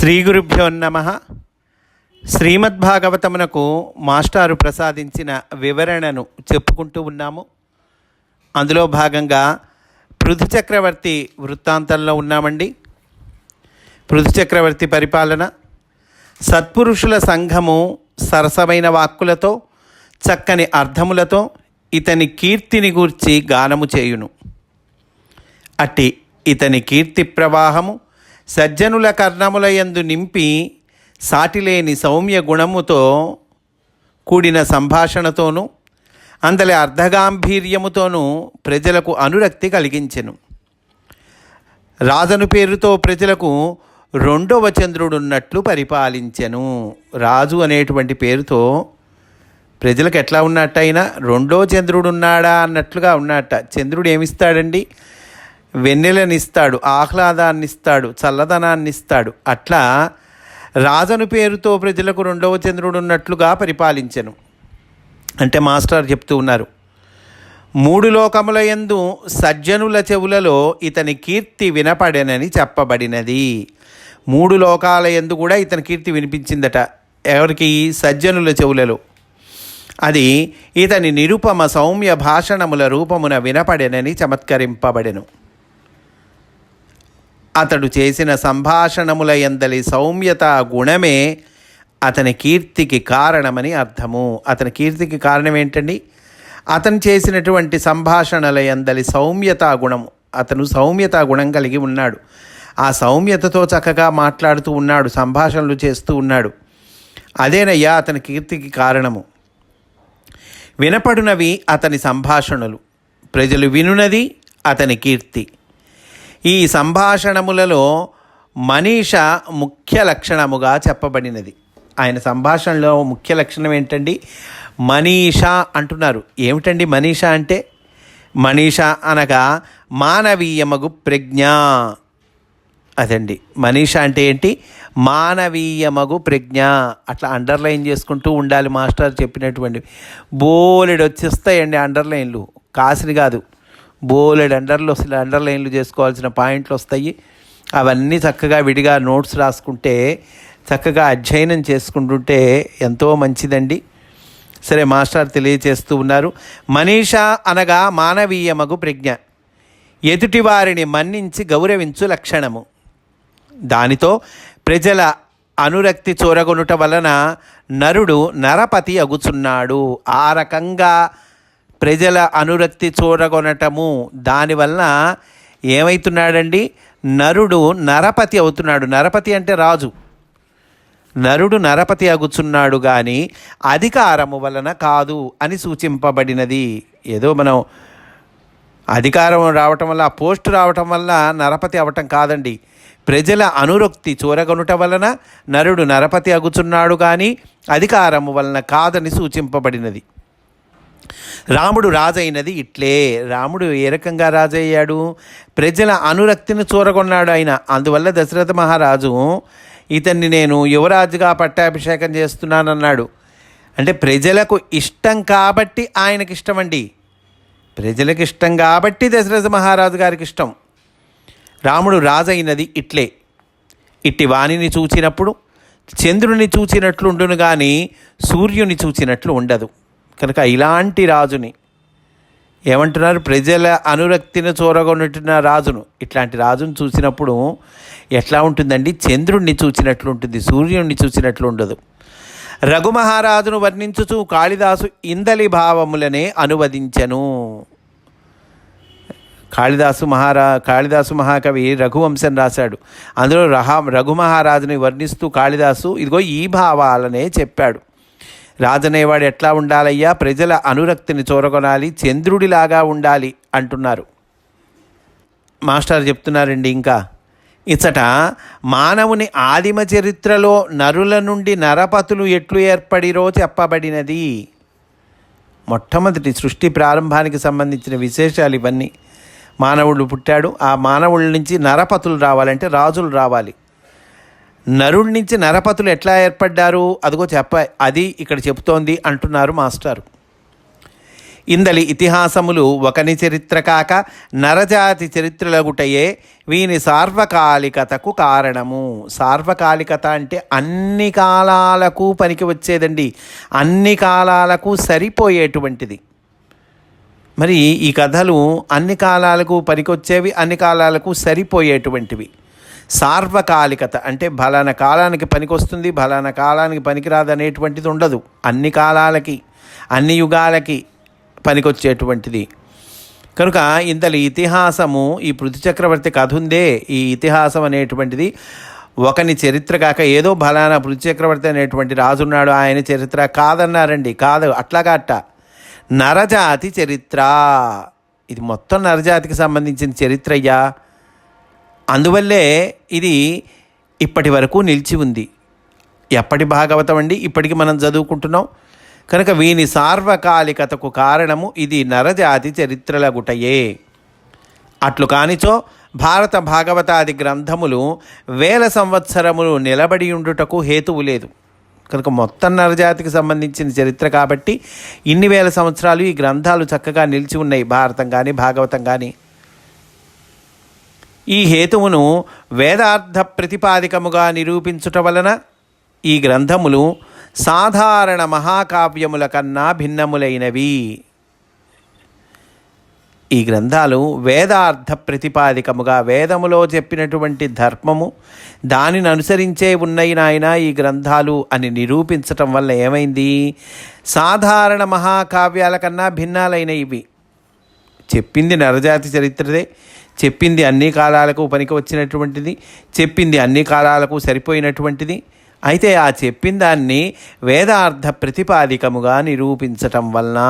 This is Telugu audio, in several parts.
శ్రీ గురుభ్యో నమ. శ్రీమద్భాగవతమునకు మాస్టారు ప్రసాదించిన వివరణను చెప్పుకుంటూ ఉన్నాము. అందులో భాగంగా పృథు చక్రవర్తి వృత్తాంతంలో ఉన్నామండి. పృథు చక్రవర్తి పరిపాలన సత్పురుషుల సంఘము సరసమైన వాక్కులతో చక్కని అర్థములతో ఇతని కీర్తిని గూర్చి గానము చేయును. అట్టి ఇతని కీర్తి ప్రవాహము సజ్జనుల కర్ణముల యందు నింపి సాటిలేని సౌమ్య గుణముతో కూడిన సంభాషణతోనూ అందలి అర్ధగాంభీర్యముతోనూ ప్రజలకు అనురక్తి కలిగించెను. రాజను పేరుతో ప్రజలకు రెండవ చంద్రుడున్నట్లు పరిపాలించెను. రాజు అనేటువంటి పేరుతో ప్రజలకు ఎట్లా ఉన్నట్టయినా రెండో చంద్రుడున్నాడా అన్నట్లుగా ఉన్నట్ట. చంద్రుడు ఏమిస్తాడండి? వెన్నెలనిస్తాడు ఆహ్లాదాన్నిస్తాడు చల్లదనాన్ని ఇస్తాడు అట్లా రాజను పేరుతో ప్రజలకు రెండవ చంద్రుడు ఉన్నట్లుగా పరిపాలించెను. అంటే మాస్టర్ చెప్తూ ఉన్నారు మూడు లోకముల యందు సజ్జనుల చెవులలో ఇతని కీర్తి వినపడెనని చెప్పబడినది. మూడు లోకాల యందు కూడా ఇతని కీర్తి వినిపించిందట. ఎవరికి? సజ్జనుల చెవులలో. అది ఇతని నిరుపమ సౌమ్య భాషణముల రూపమున వినపడెనని చమత్కరింపబడెను. అతడు చేసిన సంభాషణముల ఎందలి సౌమ్యత గుణమే అతని కీర్తికి కారణమని అర్థము. అతని కీర్తికి కారణం ఏంటండి? అతను చేసినటువంటి సంభాషణల ఎందలి సౌమ్యత గుణము. అతను సౌమ్యత గుణం కలిగి ఉన్నాడు. ఆ సౌమ్యతతో చక్కగా మాట్లాడుతూ ఉన్నాడు సంభాషణలు చేస్తూ ఉన్నాడు. అదేనయ్యా అతని కీర్తికి కారణము. వినపడునవి అతని సంభాషణలు. ప్రజలు వినునది అతని కీర్తి. ఈ సంభాషణములలో మనీష ముఖ్య లక్షణముగా చెప్పబడినది. ఆయన సంభాషణలో ముఖ్య లక్షణం ఏంటండి? మనీష అంటున్నారు. ఏమిటండి మనీష అంటే? మనీష అనగా మానవీయమగు ప్రజ్ఞ. అదండి. మనీష అంటే ఏంటి? మానవీయమగు ప్రజ్ఞ. అట్లా అండర్లైన్ చేసుకుంటూ ఉండాలి మాస్టర్ చెప్పినటువంటి బోలెడు వచ్చేస్తాయండి అండర్లైన్లు. కాసిని కాదు. బోలెడ్ అండర్లు అసలు అండర్లైన్లు చేసుకోవాల్సిన పాయింట్లు వస్తాయి. అవన్నీ చక్కగా విడిగా నోట్స్ రాసుకుంటే చక్కగా అధ్యయనం చేసుకుంటుంటే ఎంతో మంచిదండి. సరే మాస్టర్ తెలియచేస్తూ ఉన్నారు. మనీష అనగా మానవీయమగు ప్రజ్ఞ. ఎదుటివారిని మన్నించి గౌరవించు లక్షణము. దానితో ప్రజల అనురక్తి చూరగొనుట వలన నరుడు నరపతి అగుచున్నాడు. ఆ రకంగా ప్రజల అనురక్తి చూరగొనటము దానివలన ఏమవుతున్నాడండి నరుడు నరపతి అవుతున్నాడు. నరపతి అంటే రాజు. నరుడు నరపతి అగుచున్నాడు కానీ అధికారము వలన కాదు అని సూచింపబడినది. ఏదో మనం అధికారం రావటం వల్ల ఆ పోస్ట్ రావటం వల్ల నరపతి అవటం కాదండి. ప్రజల అనురక్తి చూరగొనుట వలన నరుడు నరపతి అగుచున్నాడు కానీ అధికారము వలన కాదని సూచింపబడినది. రాముడు రాజైనది ఇట్లే. రాముడు ఏ రకంగా రాజయ్యాడు? ప్రజల అనురక్తిని చూరగొన్నాడు ఆయన. అందువల్ల దశరథ మహారాజు ఇతన్ని నేను యువరాజుగా పట్టాభిషేకం చేస్తున్నానన్నాడు. అంటే ప్రజలకు ఇష్టం కాబట్టి ఆయనకి ఇష్టం అండి ప్రజలకు ఇష్టం కాబట్టి దశరథ మహారాజు గారికి ఇష్టం. రాముడు రాజైనది ఇట్లే. ఇట్టి వాణిని చూచినప్పుడు చంద్రుని చూచినట్లుండును కానీ సూర్యుని చూచినట్లు ఉండదు. కనుక ఇలాంటి రాజుని ఏమంటున్నారు? ప్రజల అనురక్తిని చూరగొనుతున్న రాజును. ఇట్లాంటి రాజును చూసినప్పుడు ఎట్లా ఉంటుందండి? చంద్రుణ్ణి చూసినట్లు ఉంటుంది సూర్యుణ్ణి చూసినట్లు ఉండదు రఘుమహారాజును వర్ణించుచు కాళిదాసు ఇందలి భావములనే అనువదించెను. కాళిదాసు మహారా కాళిదాసు మహాకవి రఘువంశం రాశాడు. అందులో రహ రఘుమహారాజుని వర్ణిస్తూ కాళిదాసు ఇదిగో ఈ భావాలనే చెప్పాడు. రాజనేవాడు ఎట్లా ఉండాలయ్యా? ప్రజల అనురక్తిని చూరగొనాలి చంద్రుడిలాగా ఉండాలి అంటున్నారు. మాస్టర్ చెప్తున్నారండి ఇంకా. ఇచ్చట మానవుని ఆదిమ చరిత్రలో నరుల నుండి నరపతులు ఎట్లు ఏర్పడిరో చెప్పబడినది. మొట్టమొదటి సృష్టి ప్రారంభానికి సంబంధించిన విశేషాలు ఇవన్నీ. మానవుడు పుట్టాడు. ఆ మానవుల నుంచి నరపతులు రావాలంటే రాజులు రావాలి. నరుడి నుంచి నరపతులు ఎట్లా ఏర్పడ్డారు? అదిగో చెప్ప అది ఇక్కడ చెప్తోంది అంటున్నారు మాస్టారు. ఇందలి ఇతిహాసములు ఒకని చరిత్ర కాక నరజాతి చరిత్రలగుటయే వీని సార్వకాలికతకు కారణము. సార్వకాలికత అంటే అన్ని కాలాలకు పనికి వచ్చేదండి. అన్ని కాలాలకు సరిపోయేటువంటిది. మరి ఈ కథలు అన్ని కాలాలకు పనికొచ్చేవి అన్ని కాలాలకు సరిపోయేటువంటివి. సార్వకాలికత అంటే బలాన కాలానికి పనికొస్తుంది బలాన కాలానికి పనికిరాదు అనేటువంటిది ఉండదు. అన్ని కాలాలకి అన్ని యుగాలకి పనికొచ్చేటువంటిది. కనుక ఇంతలో ఇతిహాసము ఈ పృథు చక్రవర్తి కథ ఉందే ఈ ఇతిహాసం అనేటువంటిది. ఒకని చరిత్ర కాక ఏదో బలానా పృథు చక్రవర్తి అనేటువంటి రాజున్నాడు ఆయన చరిత్ర కాదన్నారండి. కాదు అట్లాగా అట్ట నరజాతి చరిత్ర. ఇది మొత్తం నరజాతికి సంబంధించిన చరిత్రయ్యా. అయ్యా అందువల్లే ఇది ఇప్పటి వరకు నిలిచి ఉంది. ఎప్పటి భాగవతం అండి? ఇప్పటికి మనం చదువుకుంటున్నాం. కనుక వీని సార్వకాలికతకు కారణము ఇది నరజాతి చరిత్రల గుటయే. అట్లు కానిచో భారత భాగవతాది గ్రంథములు వేల సంవత్సరములు నిలబడి ఉండుటకు హేతువు లేదు. కనుక మొత్తం నరజాతికి సంబంధించిన చరిత్ర కాబట్టి ఇన్ని వేల సంవత్సరాలు ఈ గ్రంథాలు చక్కగా నిలిచి ఉన్నాయి. భారతం కానీ భాగవతం కానీ ఈ హేతువును వేదార్థ ప్రతిపాదికముగా నిరూపించుట వలన ఈ గ్రంథములు సాధారణ మహాకావ్యముల కన్నా భిన్నములైనవి. ఈ గ్రంథాలు వేదార్థ ప్రతిపాదికముగా వేదములో చెప్పినటువంటి ధర్మము దానిని అనుసరించే ఉన్నాయి నాయన ఈ గ్రంథాలు అని నిరూపించటం వల్ల ఏమైంది? సాధారణ మహాకావ్యాల కన్నా భిన్నాలైన ఇవి చెప్పింది నరజాతి చరిత్రదే. చెప్పింది అన్ని కాలాలకు పనికి వచ్చినటువంటిది చెప్పింది అన్ని కాలాలకు సరిపోయినటువంటిది. అయితే ఆ చెప్పిన దాన్ని వేదార్థ ప్రతిపాదికముగా నిరూపించటం వలన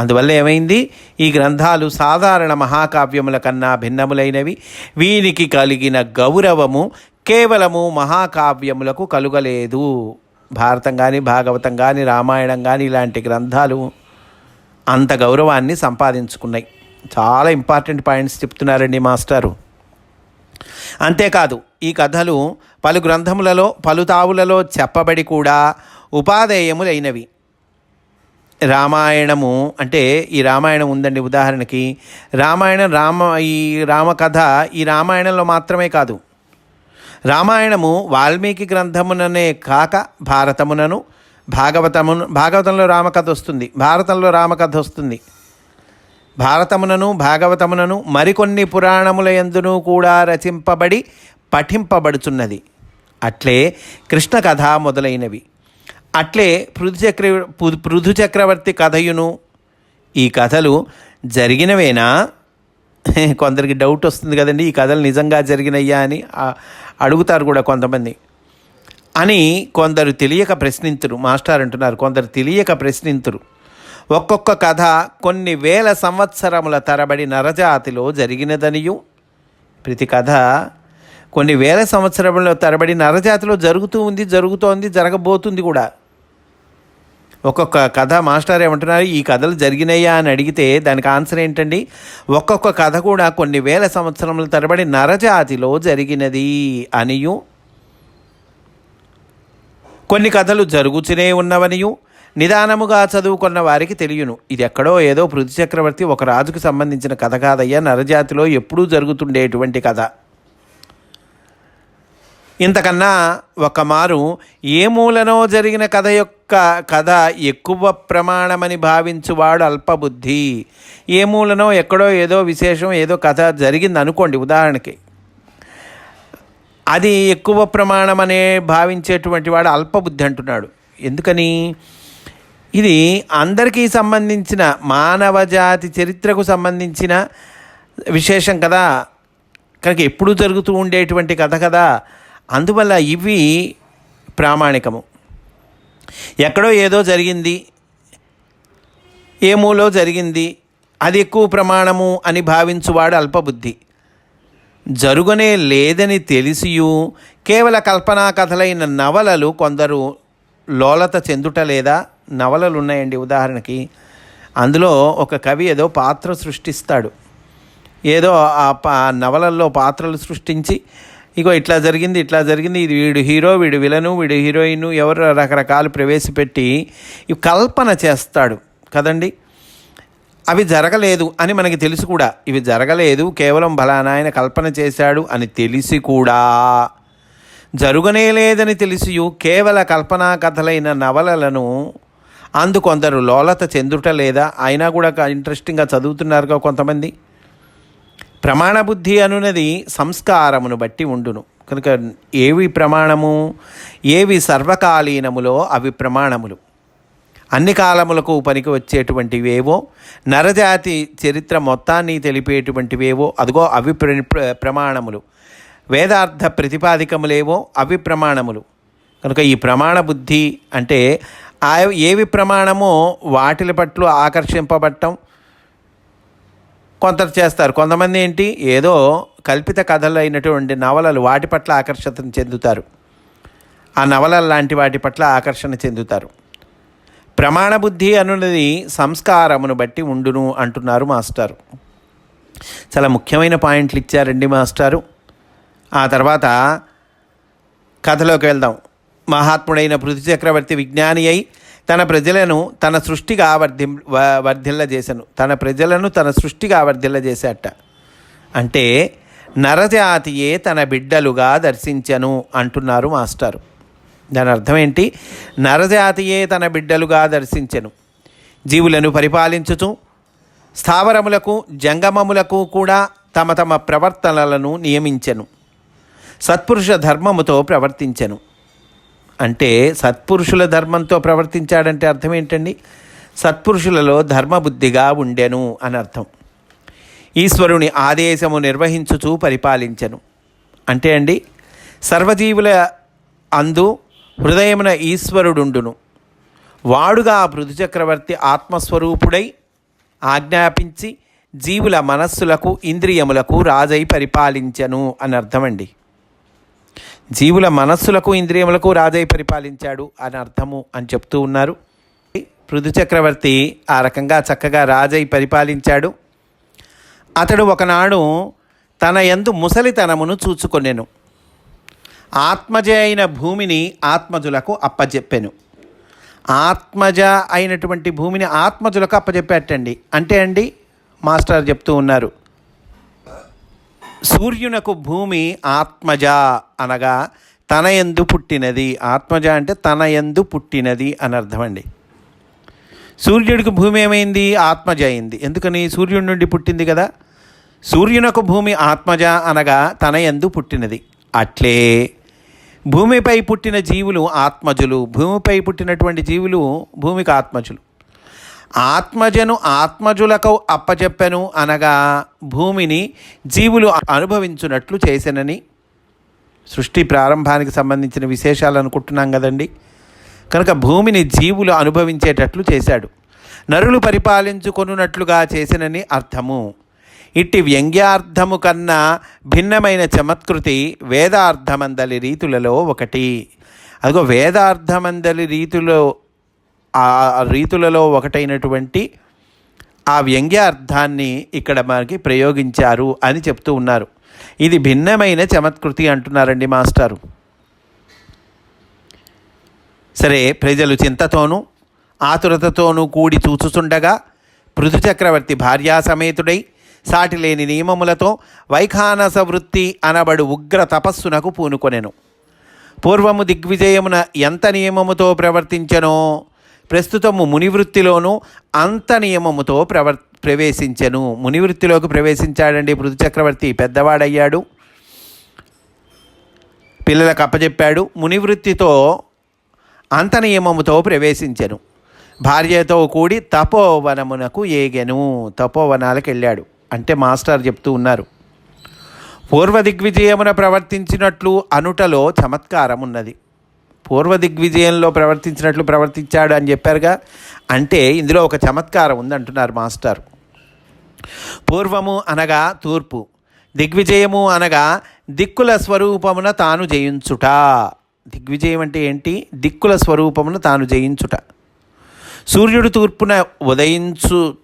అందువల్ల ఏమైంది? ఈ గ్రంథాలు సాధారణ మహాకావ్యముల కన్నా భిన్నములైనవి. వీనికి కలిగిన గౌరవము కేవలము మహాకావ్యములకు కలుగలేదు. భారతం కానీ భాగవతం కానీ రామాయణం కానీ ఇలాంటి గ్రంథాలు అంత గౌరవాన్ని సంపాదించుకున్నాయి. చాలా ఇంపార్టెంట్ పాయింట్స్ చెప్తున్నారండి మాస్టారు. అంతేకాదు ఈ కథలు పలు గ్రంథములలో పలు తావులలో చెప్పబడి కూడా ఉపాధేయములైనవి రామాయణము అంటే ఈ రామాయణం ఉందండి ఉదాహరణకి. రామాయణం రామ ఈ రామకథ ఈ రామాయణంలో మాత్రమే కాదు. రామాయణము వాల్మీకి గ్రంథముననే కాక భారతమునను భాగవతమును భాగవతంలో రామకథ వస్తుంది భారతంలో రామకథ వస్తుంది. భారతమునను భాగవతమునను మరికొన్ని పురాణముల ఎందును కూడా రచింపబడి పఠింపబడుచున్నది. అట్లే కృష్ణ కథ మొదలైనవి. అట్లే పృథుచక్ర పృథు చక్రవర్తి కథయును ఈ కథలు జరిగినవేనా? కొందరికి డౌట్ వస్తుంది కదండి ఈ కథలు నిజంగా జరిగినయ్యా అని అడుగుతారు కూడా కొంతమంది. అని కొందరు తెలియక ప్రశ్నింతురు మాస్టర్ అంటున్నారు కొందరు తెలియక ప్రశ్నింతురు. ఒక్కొక్క కథ కొన్ని వేల సంవత్సరముల తరబడి నరజాతిలో జరిగినదనియు. ప్రతి కథ కొన్ని వేల సంవత్సరముల తరబడి నరజాతిలో జరుగుతూ ఉంది జరుగుతోంది జరగబోతుంది కూడా. ఒక్కొక్క కథ మాస్టర్ ఏమంటున్నారు ఈ కథలు జరిగినాయా అని అడిగితే దానికి ఆన్సర్ ఏంటండి? ఒక్కొక్క కథ కూడా కొన్ని వేల సంవత్సరముల తరబడి నరజాతిలో జరిగినది అనియు. కొన్ని కథలు జరుగుతూనే ఉన్నవనియు. నిదానముగా చదువుకున్న వారికి తెలియను. ఇది ఎక్కడో ఏదో పృథు చక్రవర్తి ఒక రాజుకు సంబంధించిన కథ కాదయ్యా. నరజాతిలో ఎప్పుడూ జరుగుతుండేటువంటి కథ. ఇంతకన్నా ఒక మారు ఏ మూలనో జరిగిన కథ యొక్క కథ ఎక్కువ ప్రమాణమని భావించువాడు అల్పబుద్ధి. ఏ మూలనో ఎక్కడో ఏదో విశేషం ఏదో కథ జరిగింది అనుకోండి ఉదాహరణకి. అది ఎక్కువ ప్రమాణమనే భావించేటువంటి వాడు అల్పబుద్ధి అంటున్నాడు. ఎందుకని? ఇది అందరికీ సంబంధించిన మానవ జాతి చరిత్రకు సంబంధించిన విశేషం కదా. కనుక ఎప్పుడూ జరుగుతూ ఉండేటువంటి కథ కదా. అందువల్ల ఇవి ప్రామాణికము. ఎక్కడో ఏదో జరిగింది. ఏమూలో జరిగింది. అది ఎక్కువ ప్రమాణము అని భావించువాడు అల్పబుద్ధి. జరుగనే లేదని తెలిసియు కేవల కల్పనా కథలైన నవలలు కొందరు లోలత చెందుట లేదా నవలలు ఉన్నాయండి ఉదాహరణకి అందులో ఒక కవి ఏదో పాత్ర సృష్టిస్తాడు. ఏదో ఆ పా నవలల్లో పాత్రలు సృష్టించి ఇగో ఇట్లా జరిగింది ఇట్లా జరిగింది ఇది వీడు హీరో వీడు విలను వీడు హీరోయిన్ ఎవరు రకరకాలు ప్రవేశపెట్టి ఇవి కల్పన చేస్తాడు. కదండి? అవి జరగలేదు అని మనకి తెలుసు కూడా. ఇవి జరగలేదు కేవలం బలానా ఆయన కల్పన చేశాడు అని తెలిసి కూడా జరుగనేలేదని తెలిసియు. కేవల కల్పనా కథలైన నవలలను అందుకొందరు లోలత చెందుట లేదా అయినా కూడా ఇంట్రెస్టింగ్గా చదువుతున్నారుగా కొంతమంది. ప్రమాణ బుద్ధి అనున్నది సంస్కారమును బట్టి ఉండును. కనుక ఏవి ప్రమాణము? ఏవి సర్వకాలీనములో అవి ప్రమాణములు? అన్ని కాలములకు పనికి వచ్చేటువంటివేవో? నరజాతి చరిత్ర మొత్తాన్ని తెలిపేటువంటివేవో? అదిగో అవి ప్రమాణములు. వేదార్థ ప్రతిపాదికములేవో? అవి ప్రమాణములు. కనుక ఈ ప్రమాణ బుద్ధి అంటే ఆ ఏవి ప్రమాణమో వాటిల పట్ల ఆకర్షింపబట్టం కొంత చేస్తారు. కొంతమంది ఏంటి? ఏదో కల్పిత కథలు అయినటువంటి నవలలు వాటి పట్ల ఆకర్షణ చెందుతారు. ఆ నవలలు లాంటి వాటి పట్ల ఆకర్షణ చెందుతారు. ప్రమాణ బుద్ధి అనున్నది సంస్కారమును బట్టి ఉండును అంటున్నారు మాస్టారు. చాలా ముఖ్యమైన పాయింట్లు ఇచ్చారండి మాస్టారు. ఆ తర్వాత కథలోకి వెళ్దాం. మహాత్ముడైన పృథు చక్రవర్తి విజ్ఞాని అయి తన ప్రజలను తన సృష్టిగా వర్ధి వర్ధిల్లజేశాను తన ప్రజలను తన సృష్టిగా వర్ధిల్లజేశాట అంటే నరజాతియే తన బిడ్డలుగా దర్శించను అంటున్నారు మాస్టారు. దాని అర్థం ఏంటి? నరజాతియే తన బిడ్డలుగా దర్శించెను. జీవులను పరిపాలించుచు స్థావరములకు జంగమములకు కూడా తమ తమ ప్రవర్తనలను నియమించెను. సత్పురుష ధర్మముతో ప్రవర్తించెను. అంటే సత్పురుషుల ధర్మంతో ప్రవర్తించాడంటే అర్థం ఏంటండి? సత్పురుషులలో ధర్మబుద్ధిగా ఉండెను అని అర్థం. ఈశ్వరుని ఆదేశము నిర్వహించుచూ పరిపాలించెను. అంటే అండి సర్వజీవుల అందు హృదయమున ఈశ్వరుడుండును. వాడుగా ఆ చక్రవర్తి ఆత్మస్వరూపుడై ఆజ్ఞాపించి జీవుల మనస్సులకు ఇంద్రియములకు రాజై పరిపాలించెను అని అర్థమండి. జీవుల మనస్సులకు ఇంద్రియములకు రాజై పరిపాలించాడు అని అర్థము అని చెప్తూ ఉన్నారు. పృథు చక్రవర్తి ఆ రకంగా చక్కగా రాజై పరిపాలించాడు. అతడు ఒకనాడు తన యందు ముసలితనమును చూచుకొనెను. ఆత్మజ అయిన భూమిని ఆత్మజులకు అప్పజెప్పెను. ఆత్మజ అయినటువంటి భూమిని ఆత్మజులకు అప్పజెప్పేటండి. అంటే అండి మాస్టర్ చెప్తూ ఉన్నారు. సూర్యునకు భూమి ఆత్మజ అనగా తన ఎందు పుట్టినది. ఆత్మజ అంటే తన ఎందు పుట్టినది అని అర్థం అండి. సూర్యుడికి భూమి ఏమైంది? ఆత్మజ అయింది. ఎందుకని? సూర్యుడి నుండి పుట్టింది కదా. సూర్యునకు భూమి ఆత్మజ అనగా తన ఎందు పుట్టినది. అట్లే భూమిపై పుట్టిన జీవులు ఆత్మజులు. భూమిపై పుట్టినటువంటి జీవులు భూమికి ఆత్మజులు. ఆత్మజను ఆత్మజులకు అప్పచెప్పెను అనగా భూమిని జీవులు అనుభవించున్నట్లు చేసెనని. సృష్టి ప్రారంభానికి సంబంధించిన విశేషాలు అనుకుంటున్నాం కదండి. కనుక భూమిని జీవులు అనుభవించేటట్లు చేశాడు. నరులు పరిపాలించుకొనున్నట్లుగా చేసినని అర్థము. ఇట్టి వ్యంగ్యార్థము కన్నా భిన్నమైన చమత్కృతి వేదార్థమందలి రీతులలో ఒకటి. అదిగో వేదార్థమందలి రీతులో ఆ రీతులలో ఒకటైనటువంటి ఆ వ్యంగ్య అర్థాన్ని ఇక్కడ మనకి ప్రయోగించారు అని చెప్తూ ఉన్నారు. ఇది భిన్నమైన చమత్కృతి అంటున్నారండి మాస్టారు. సరే ప్రజలు చింతతోనూ ఆతురతతోనూ కూడి చూచుచుండగా పృథుచక్రవర్తి భార్యాసమేతుడై భార్యా సమేతుడై సాటిలేని నియమములతో వైఖానస వృత్తి అనబడు ఉగ్ర తపస్సునకు పూనుకొనెను. పూర్వము దిగ్విజయమున ఎంత నియమముతో ప్రవర్తించెనో ప్రస్తుతము మునివృత్తిలోనూ అంత నియమముతో ప్రవర్ ప్రవేశించెను. మునివృత్తిలోకి ప్రవేశించాడండి పృథు చక్రవర్తి. పెద్దవాడయ్యాడు. పిల్లలకు అప్పచెప్పాడు మునివృత్తితో అంత నియమముతో ప్రవేశించెను. భార్యతో కూడి తపోవనమునకు ఏగెను. తపోవనాలకు వెళ్ళాడు అంటే మాస్టర్ చెప్తూ ఉన్నారు. పూర్వ దిగ్విజయమున ప్రవర్తించినట్లు అనుటలో చమత్కారం ఉన్నది పూర్వ దిగ్విజయంలో ప్రవర్తించినట్లు ప్రవర్తించాడు అని చెప్పారుగా. అంటే ఇందులో ఒక చమత్కారం ఉంది అంటున్నారు మాస్టర్. పూర్వము అనగా తూర్పు దిగ్విజయము అనగా దిక్కుల స్వరూపమున తాను జయించుట. దిగ్విజయం అంటే ఏంటి? దిక్కుల స్వరూపమును తాను జయించుట. సూర్యుడు తూర్పున ఉదయించు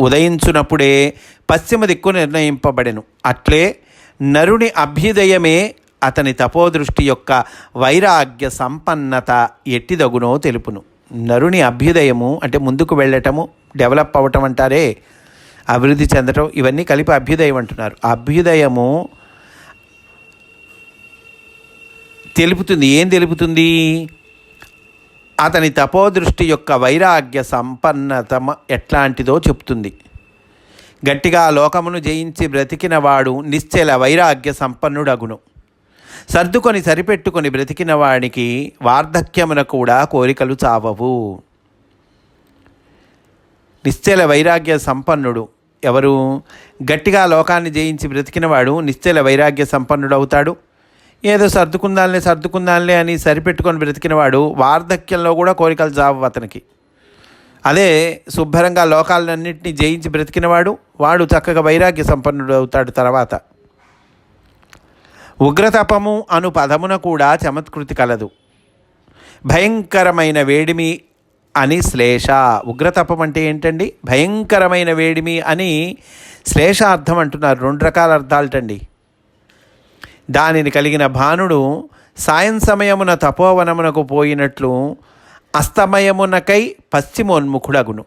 ఉదయించునప్పుడే పశ్చిమ దిక్కు నిర్ణయింపబడెను. అట్లే నరుని అభ్యుదయమే అతని తపోదృష్టి యొక్క వైరాగ్య సంపన్నత ఎట్టిదగునో తెలుపును. నరుని అభ్యుదయము అంటే ముందుకు వెళ్ళటము డెవలప్ అవ్వటం అంటారే అభివృద్ధి చెందటం ఇవన్నీ కలిపి అభ్యుదయం అంటున్నారు. అభ్యుదయము తెలుపుతుంది. ఏం తెలుపుతుంది? అతని తపోదృష్టి యొక్క వైరాగ్య సంపన్నత ఎట్లాంటిదో చెప్తుంది. గట్టిగా లోకమును జయించి బ్రతికినవాడు నిశ్చల వైరాగ్య సంపన్నుడగును. సర్దుకొని సరిపెట్టుకొని బ్రతికిన వాడికి వార్ధక్యమున కూడా కోరికలు చావవు. నిశ్చల వైరాగ్య సంపన్నుడు. ఎవరు గట్టిగా లోకాన్ని జయించి బ్రతికినవాడు నిశ్చల వైరాగ్య సంపన్నుడు అవుతాడు. ఏదో సర్దుకుందాలే సర్దుకుందాలే అని సరిపెట్టుకొని బ్రతికినవాడు వార్ధక్యంలో కూడా కోరికలు చావు అతనికి. అదే శుభ్రంగా లోకాలన్నింటినీ జయించి బ్రతికినవాడు వాడు చక్కగా వైరాగ్య సంపన్నుడు అవుతాడు తర్వాత. ఉగ్రతపము అను పదమున కూడా చమత్కృతి కలదు. భయంకరమైన వేడిమి అని శ్లేష. ఉగ్రతపం అంటే ఏంటండి? భయంకరమైన వేడిమి అని శ్లేషార్థం అంటున్నారు. రెండు రకాల అర్థాలటండి. దానిని కలిగిన భానుడు సాయం సమయమున తపోవనమునకు పోయినట్లు అస్తమయమునకై పశ్చిమోన్ముఖుడగును.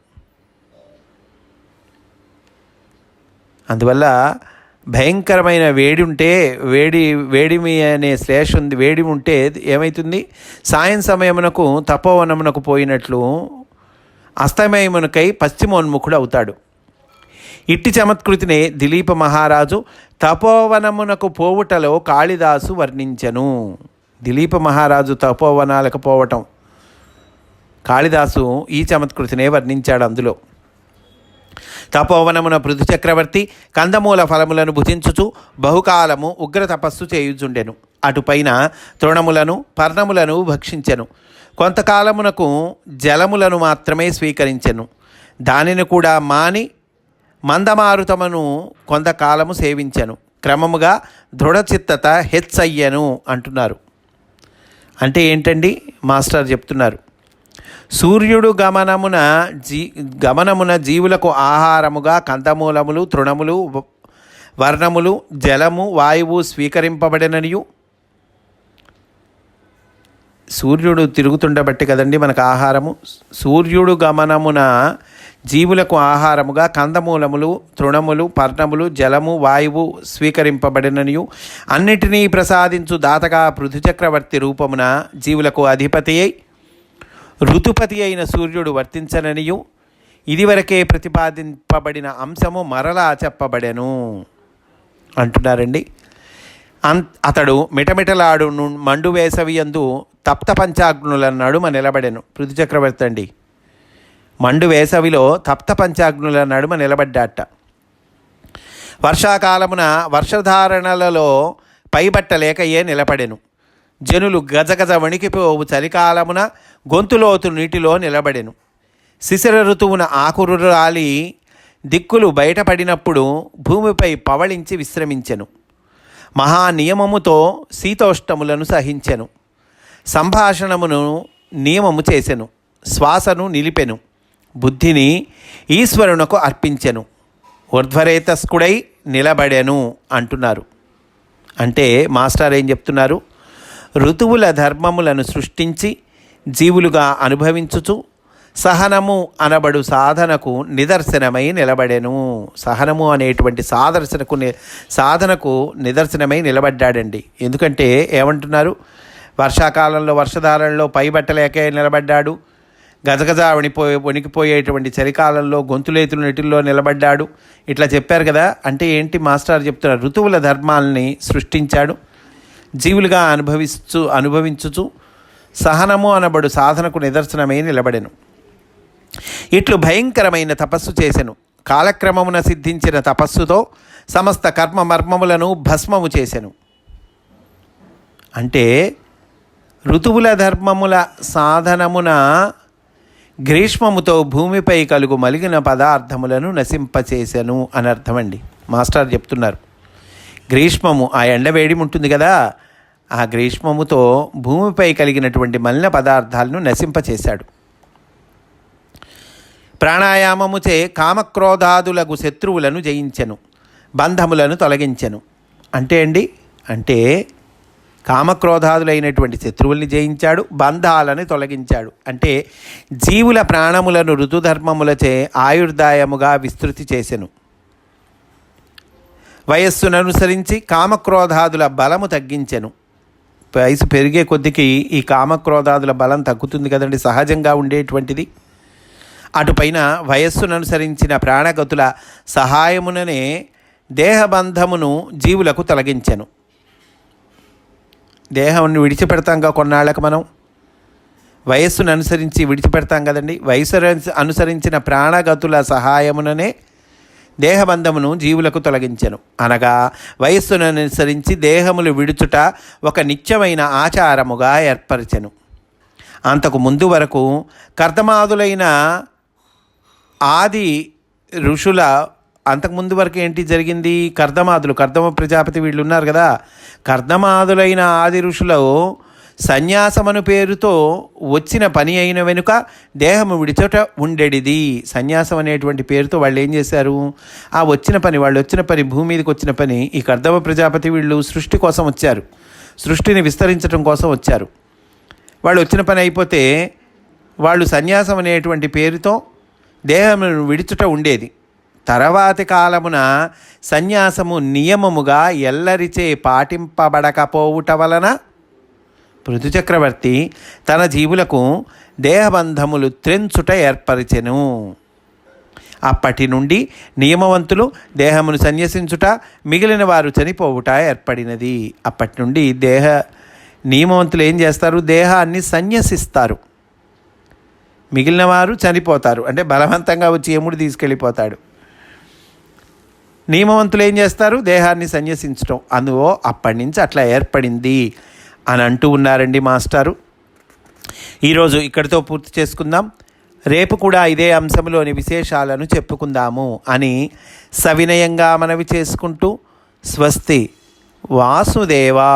అందువల్ల భయంకరమైన వేడి ఉంటే వేడి వేడిమి అనే శ్లేష ఉంది వేడి ఉంటే ఏమవుతుంది సాయం సమయమునకు తపోవనమునకు పోయినట్లు అస్తమయమునకై పశ్చిమోన్ముఖుడు అవుతాడు. ఇట్టి చమత్కృతిని దిలీప మహారాజు తపోవనమునకు పోవుటలో కాళిదాసు వర్ణించను. దిలీప మహారాజు తపోవనాలకు పోవటం. కాళిదాసు ఈ చమత్కృతినే వర్ణించాడు అందులో. తపోవనమున పృథు చక్రవర్తి కందమూల ఫలములను భుజించుచు బహుకాలము ఉగ్ర తపస్సు చేయుచుండెను. అటుపైన తృణములను పర్ణములను భక్షించెను. కొంతకాలమునకు జలములను మాత్రమే స్వీకరించెను. దానిని కూడా మాని మందమారుతమును కొంతకాలము సేవించెను. క్రమముగా దృఢచిత్తత హెచ్చయ్యను అంటున్నారు. అంటే ఏంటండి? మాస్టర్ చెప్తున్నారు. సూర్యుడు గమనమున జీ గమనమున జీవులకు ఆహారముగా కందమూలములు తృణములు వ- వర్ణములు జలము వాయువు స్వీకరింపబడిననియు. సూర్యుడు తిరుగుతుండబట్టి కదండి మనకు ఆహారము. సూర్యుడు గమనమున జీవులకు ఆహారముగా కందమూలములు తృణములు పర్ణములు జలము వాయువు స్వీకరింపబడిననియు. అన్నిటినీ ప్రసాదించు దాతగా పృథుచక్రవర్తి రూపమున జీవులకు అధిపతి అయి ఋతుపతి అయిన సూర్యుడు వర్తించననియు ఇదివరకే ప్రతిపాదింపబడిన అంశము మరలా చెప్పబడెను. అంటున్నారండి. అన్ అతడు మిటమిటలాడు ను- మండు వేసవియందు తప్త పంచాగ్నుల నడుమ నిలబడెను. పృథు చక్రవర్తి అండి. మండు వేసవిలో తప్త పంచాగ్నుల నడుమ నిలబడ్డాట. వర్షాకాలమున వర్షధారణలలో పైబట్టలేకయే నిలబడెను. జనులు గజగజ వణికిపోవు చలికాలమున గొంతులోతు నీటిలో నిలబడెను. శిశిర ఋతువున ఆకురు రాలి దిక్కులు బయటపడినప్పుడు భూమిపై పవళించి విశ్రమించెను. మహానియమముతో శీతోష్టములను సహించెను. సంభాషణమును నియమము చేసెను. శ్వాసను నిలిపెను. బుద్ధిని ఈశ్వరునకు అర్పించెను. ఊర్ధ్వరేతస్కుడై నిలబడెను అంటున్నారు. అంటే మాస్టర్ ఏం చెప్తున్నారు? ఋతువుల ధర్మములను సృష్టించి జీవులుగా అనుభవించుచు సహనము అనబడు సాధనకు నిదర్శనమై నిలబడెను. సహనము అనేటువంటి సాదర్శనకు సాధనకు నిదర్శనమై నిలబడ్డాడండి. ఎందుకంటే ఏమంటున్నారు? వర్షాకాలంలో వర్షధారంలో పైబట్టలేకే నిలబడ్డాడు. గజగజ వణిపోయే వణికిపోయేటువంటి చలికాలంలో గొంతులేతులు నెటిల్లో నిలబడ్డాడు. ఇట్లా చెప్పారు కదా? అంటే ఏంటి మాస్టర్ చెప్తున్నారు? ఋతువుల ధర్మాల్ని సృష్టించాడు. జీవులుగా అనుభవిస్తూ అనుభవించుచు సహనము అనబడు సాధనకు నిదర్శనమై నిలబడెను. ఇట్లు భయంకరమైన తపస్సు చేసెను. కాలక్రమమున సిద్ధించిన తపస్సుతో సమస్త కర్మ మర్మములను భస్మము చేసెను. అంటే ఋతువుల ధర్మముల సాధనమున గ్రీష్మముతో భూమిపై కలుగు మలిగిన పదార్థములను నశింపచేసెను అని అర్థమండి మాస్టర్ చెప్తున్నారు. గ్రీష్మము ఆ ఎండవేడి ఉంటుంది కదా ఆ గ్రీష్మముతో భూమిపై కలిగినటువంటి మలిన పదార్థాలను నశింపచేశాడు. ప్రాణాయామముచే కామక్రోధాదులకు శత్రువులను జయించెను బంధములను తొలగించెను. అంటే అండి అంటే కామక్రోధాదులైనటువంటి శత్రువుల్ని జయించాడు బంధాలను తొలగించాడు. అంటే జీవుల ప్రాణములను ఋతుధర్మములచే ఆయుర్దాయముగా విస్తృతి చేసెను. వయస్సుననుసరించి కామక్రోధాదుల బలము తగ్గించెను. వయసు పెరిగే కొద్దికి ఈ కామక్రోధాదుల బలం తగ్గుతుంది కదండి సహజంగా ఉండేటువంటిది. అటుపైన వయస్సుననుసరించిన ప్రాణగతుల సహాయముననే దేహబంధమును జీవులకు తొలగించెను. దేహాన్ని విడిచిపెడతాంగా కొన్నాళ్ళకు మనం. వయస్సును అనుసరించి విడిచిపెడతాం కదండి వయసు అనుసరించిన ప్రాణగతుల సహాయముననే దేహబంధమును జీవులకు తొలగించెను. అనగా వయస్సును అనుసరించి దేహములు విడుచుట ఒక నిత్యమైన ఆచారముగా ఏర్పరచెను. అంతకు ముందు వరకు కర్తమాదులైన ఆది ఋషుల అంతకుముందు వరకు ఏంటి జరిగింది? కర్దమాదులు కర్దమ ప్రజాపతి వీళ్ళు ఉన్నారు కదా. కర్దమాదులైన ఆది ఋషులు సన్యాసమను పేరుతో వచ్చిన పని అయిన వెనుక దేహము విడిచోట ఉండేడిది. సన్యాసం అనేటువంటి పేరుతో వాళ్ళు ఏం చేశారు? ఆ వచ్చిన పని వాళ్ళు వచ్చిన పని భూమి మీదకి వచ్చిన పని ఈ కర్దవ ప్రజాపతి వీళ్ళు సృష్టి కోసం వచ్చారు. సృష్టిని విస్తరించడం కోసం వచ్చారు. వాళ్ళు వచ్చిన పని అయిపోతే వాళ్ళు సన్యాసం అనేటువంటి పేరుతో దేహమును విడుచుట ఉండేది. తర్వాతి కాలమున సన్యాసము నియమముగా ఎల్లరిచే పాటింపబడకపోవుట వలన పృథుచక్రవర్తి తన జీవులకు దేహబంధములు త్రెంచుట ఏర్పరిచెను. అప్పటి నుండి నియమవంతులు దేహమును సన్యసించుట మిగిలిన వారు చనిపోవుట ఏర్పడినది. అప్పటి నుండి దేహ నియమవంతులు ఏం చేస్తారు? దేహాన్ని సన్యసిస్తారు. మిగిలిన వారు చనిపోతారు. అంటే బలవంతంగా వచ్చి యముడు తీసుకెళ్ళిపోతాడు. నియమవంతులు ఏం చేస్తారు? దేహాన్ని సన్యసించడం అందువో అప్పటి నుంచి అట్లా ఏర్పడింది. అని అంటూ ఉన్నారండి మాస్టారు. ఈరోజు ఇక్కడితో పూర్తి చేసుకుందాం. రేపు కూడా ఇదే అంశంలోని విశేషాలను చెప్పుకుందాము అని సవినయంగా మనవి చేసుకుంటూ స్వస్తి వాసుదేవా.